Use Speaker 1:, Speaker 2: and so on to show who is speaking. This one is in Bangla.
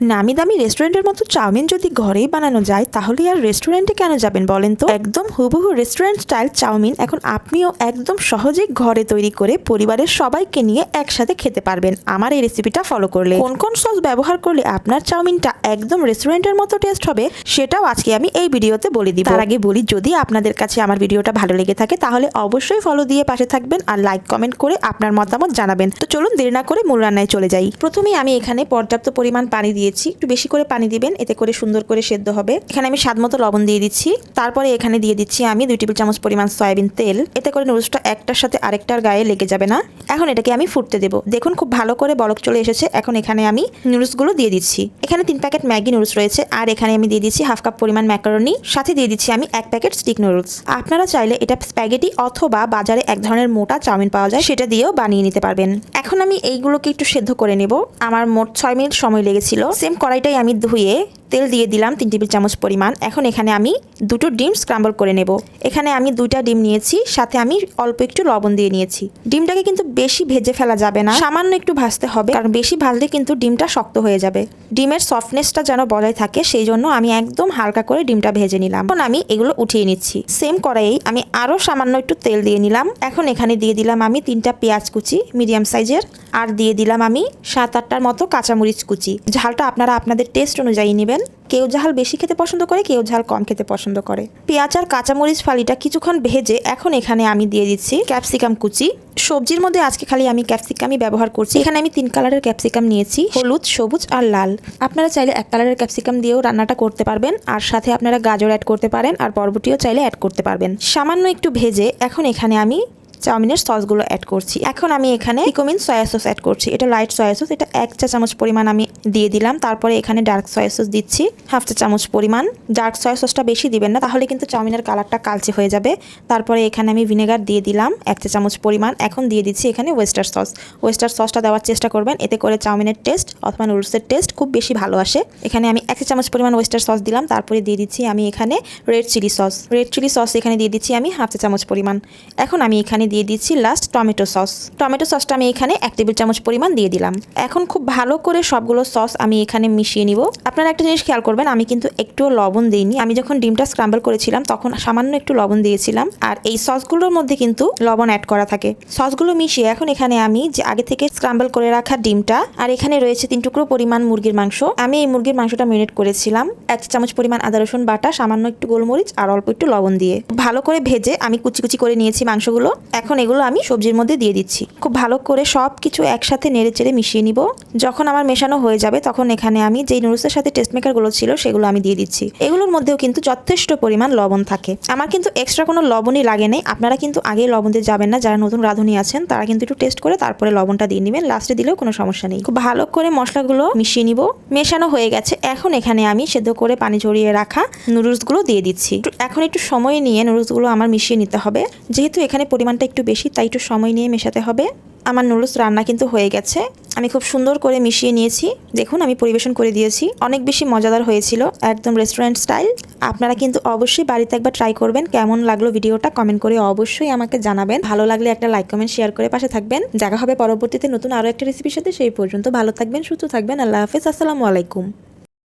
Speaker 1: নামি দামি রেস্টুরেন্টের মতো চাউমিন যদি ঘরেই বানানো যায়, তাহলে আর রেস্টুরেন্টে কেন যাবেন বলেন তো? একদম হুবহু রেস্টুরেন্ট স্টাইল চাউমিন এখন আপনিও একদম সহজেই ঘরে তৈরি করে পরিবারের সবাইকে নিয়ে একসাথে খেতে পারবেন। আমার এই রেসিপিটা ফলো করলে। কোন কোন সস ব্যবহার করলে আপনার চাউমিনটা একদম রেস্টুরেন্টের মতো টেস্ট হবে, সেটাও আজকে আমি এই ভিডিওতে বলে দিব। তার আগে বলি, যদি আপনাদের কাছে আমার ভিডিওটা ভালো লেগে থাকে, তাহলে অবশ্যই ফলো দিয়ে পাশে থাকবেন আর লাইক কমেন্ট করে আপনার মতামত জানাবেন। তো চলুন দেরি না করে মূল রান্নায় চলে যাই। প্রথমেই আমি এখানে পর্যাপ্ত পরিমাণ পানি দিয়েছি। একটু বেশি করে পানি দিবেন, এতে করে সুন্দর করে সেদ্ধ হবে। এখানে আমি স্বাদ মতো লবণ দিয়ে দিচ্ছি। তারপরে এখানে দিয়ে দিচ্ছি আমি দুই টেবিল চামচ পরিমাণ সয়াবিন তেল। এতে করে নুডলসটা একটার সাথে আরেকটার গায়ে লেগে যাবে না। এখন এটাকে আমি ফুটতে দেবো। দেখুন খুব ভালো করে বলক চলে এসেছে। এখন এখানে আমি নুডলসগুলো দিয়ে দিচ্ছি। এখানে তিন প্যাকেট ম্যাগি নুডলস রয়েছে। আর এখানে আমি দিয়ে দিচ্ছি হাফ কাপ পরিমাণ ম্যাকারনি। সাথে দিয়ে দিচ্ছি আমি এক প্যাকেট স্টিক নুডলস। আপনারা চাইলে এটা স্প্যাগেটি অথবা বাজারে এক ধরনের মোটা চাউমিন পাওয়া যায়, সেটা দিয়েও বানিয়ে নিতে পারবেন। এখন আমি এইগুলোকে একটু সেদ্ধ করে নেব। আমার মোট ছয় মিনিট সময় লেগেছিল। সেম কড়াইটাই আমি ধুয়ে তেল দিয়ে দিলাম, তিন টেবিল চামচ পরিমাণ। এখন এখানে আমি দুটো ডিম স্ক্রাম্বল করে নেব। এখানে আমি দুইটা ডিম নিয়েছি, সাথে আমি অল্প একটু লবণ দিয়ে নিয়েছি। ডিমটাকে কিন্তু বেশি ভেজে ফেলা যাবে না, সামান্য একটু ভাজতে হবে, কারণ বেশি ভাজলে কিন্তু ডিমটা শক্ত হয়ে যাবে। ডিমের সফটনেসটা যেন বজায় থাকে, সেই জন্য আমি একদম হালকা করে ডিমটা ভেজে নিলাম। এখন আমি এগুলো উঠিয়ে নিচ্ছি। সেম কড়াইয়ে আমি আরও সামান্য একটু তেল দিয়ে নিলাম। এখন এখানে দিয়ে দিলাম আমি তিনটা পেঁয়াজ কুচি মিডিয়াম সাইজের আর দিয়ে দিলাম আমি সাত আটটার মতো কাঁচামরিচ কুচি। ঝালটা আপনারা আপনাদের টেস্ট অনুযায়ী নেবেন। কেউ ঝাল বেশি খেতে পছন্দ করে, কেউ ঝাল কম খেতে পছন্দ করে। পেঁয়াজ আর কাঁচামরিচ ফালিটা কিছুক্ষণ ভেজে এখন এখানে আমি দিয়ে দিচ্ছি ক্যাপসিকাম কুচি। সবজির মধ্যে আজকে খালি আমি ক্যাপসিকামই ব্যবহার করছি। এখানে আমি তিন কালারের ক্যাপসিকাম নিয়েছি, হলুদ, সবুজ আর লাল। আপনারা চাইলে এক কালারের ক্যাপসিকাম দিয়েও রান্নাটা করতে পারবেন, আর সাথে আপনারা গাজর অ্যাড করতে পারেন, আর বরবটিও চাইলে অ্যাড করতে পারবেন। সামান্য একটু ভেজে এখন এখানে আমি চাউমিনের সসগুলো অ্যাড করছি। এখন আমি এখানে টিকোমিন সয়া সস অ্যাড করছি। এটা লাইট সয়া সস এটা এক চা চামচ পরিমাণ আমি দিয়ে দিলাম। তারপরে এখানে ডার্ক সয়া সস দিচ্ছি হাফ চা চামচ পরিমাণ। ডার্ক সয়া সসটা বেশি দিবেন না, তাহলে কিন্তু চাউমিনের কালারটা কালচে হয়ে যাবে। তারপরে এখানে আমি ভিনেগার দিয়ে দিলাম, এক চা চামচ পরিমাণ। এখন দিয়ে দিচ্ছি এখানে ওয়েস্টার সস ওয়েস্টার সসটা দেওয়ার চেষ্টা করবেন, এতে করে চাউমিনের টেস্ট অথবা নুডলসের টেস্ট খুব বেশি ভালো আসে। এখানে আমি এক চা চামচ পরিমাণ ওয়েস্টার সস দিলাম, তারপরে দিয়ে দিচ্ছি আমি এখানে red chilli sauce red chilli sauce এখানে দিয়ে দিচ্ছি আমি হাফ চা চামচ পরিমাণ। এখন আমি এখানে দিয়ে দিচ্ছি লাস্ট টমেটো সস টমেটো সসটা আমি এখানে এক টেবিল চামচ পরিমাণ দিয়ে দিলাম। এখন খুব ভালো করে সবগুলো সস আমি এখানে মিশিয়ে নিব। আপনারা একটা জিনিস খেয়াল করবেন, আমি কিন্তু একটুও লবণ দিইনি। আমি যখন ডিমটা স্ক্রাম্বল করেছিলাম, তখন সামান্য একটু লবণ দিয়েছিলাম। আর এই সসগুলোর মধ্যে কিন্তু লবণ অ্যাড করা থাকে। সসগুলো মিশিয়ে এখন এখানে আমি যে আগে থেকে স্ক্রাম্বল করে রাখা ডিমটা, আর এখানে রয়েছে তিন টুকরো পরিমাণ মুরগির মাংস। আমি এই মুরগির মাংসটা মেরিনেট করেছিলাম। এক চামচ পরিমাণ আদা, রসুন বাটা, সামান্য একটু গোলমরিচ, আর অল্প একটু লবণ দিয়ে। ভালো করে ভেজে আমি কুচি কুচি করে নিয়েছি মাংসগুলো। এখন এগুলো আমি সবজির মধ্যে দিয়ে দিচ্ছি। খুব ভালো করে সব কিছু একসাথে নেড়ে চেড়ে মিশিয়ে নিব। যখন আমার মেশানো হয়ে যাবে তখন এখানে আমি যেই নুডলসের সাথে টেস্ট মেকারগুলো ছিল সেগুলো আমি দিয়ে দিচ্ছি। এগুলোর মধ্যেও কিন্তু যথেষ্ট পরিমাণ লবণ থাকে। আমার কিন্তু এক্সট্রা কোনো লবণই লাগে নেই। আপনারা কিন্তু আগে লবণ দিয়ে যাবেন না। যারা নতুন রাঁধুনি আছেন, তারা কিন্তু একটু টেস্ট করে তারপরে লবণটা দিয়ে নেবেন। লাস্টে দিলেও কোনো সমস্যা নেই। খুব ভালো করে মশলাগুলো মিশিয়ে নিব। মেশানো হয়ে গেছে। এখন এখানে আমি সেদ্ধ করে পানি ঝরিয়ে রাখা নুডলসগুলো দিয়ে দিচ্ছি। এখন একটু সময় নিয়ে নুডলসগুলো আমার মিশিয়ে নিতে হবে। যেহেতু এখানে পরিমাণটা একটু বেশি, তাই একটু সময় নিয়ে মেশাতে হবে। আমার নুডলস রান্না কিন্তু হয়ে গেছে। আমি খুব সুন্দর করে মিশিয়ে নিয়েছি। দেখুন, আমি পরিবেশন করে দিয়েছি। অনেক বেশি মজাদার হয়েছিল, একদম রেস্টুরেন্ট স্টাইল। আপনারা কিন্তু অবশ্যই বাড়িতে একবার ট্রাই করবেন। কেমন লাগল ভিডিওটা কমেন্ট করে অবশ্যই আমাকে জানাবেন। ভালো লাগলে একটা লাইক, কমেন্ট, শেয়ার করে পাশে থাকবেন। দেখা হবে পরবর্তীতে নতুন আরও একটা রেসিপির সাথে। সেই পর্যন্ত ভালো থাকবেন, সুস্থ থাকবেন। আল্লাহ হাফেজ। আসসালামু আলাইকুম।